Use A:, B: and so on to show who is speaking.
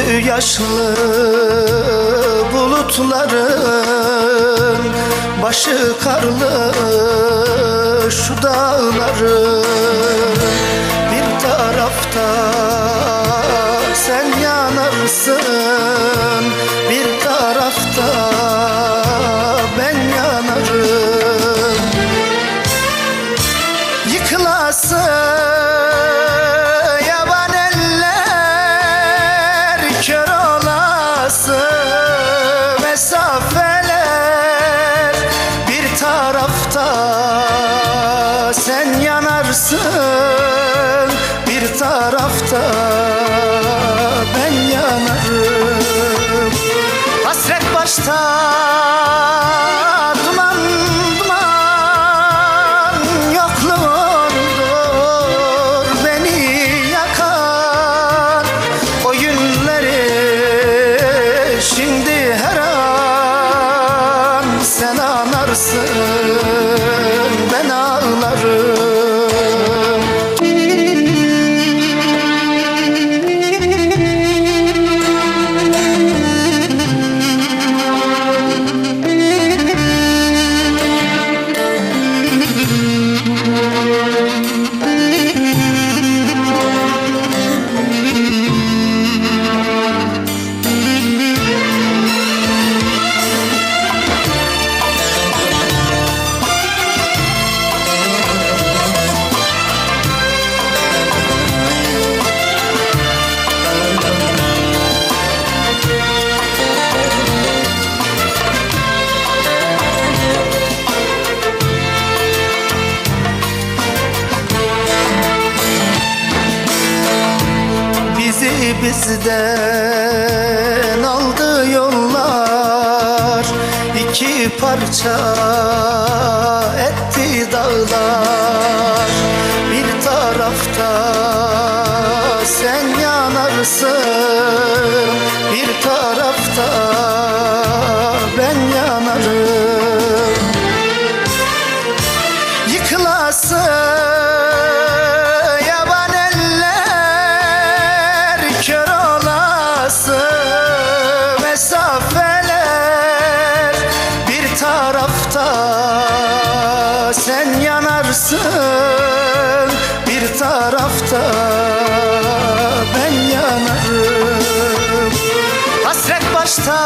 A: yaşlı bulutların Başı karlı şu dağların Bir tarafta sen yanarsın tarafta sen yanarsın Bir tarafta ben yanarım. Hasret başta bizden aldı yollar. İki parça etti dağlar. Bir tarafta sen yanarsın Bir tarafta yanarsın Bir tarafta ben yanarım. Hasret başta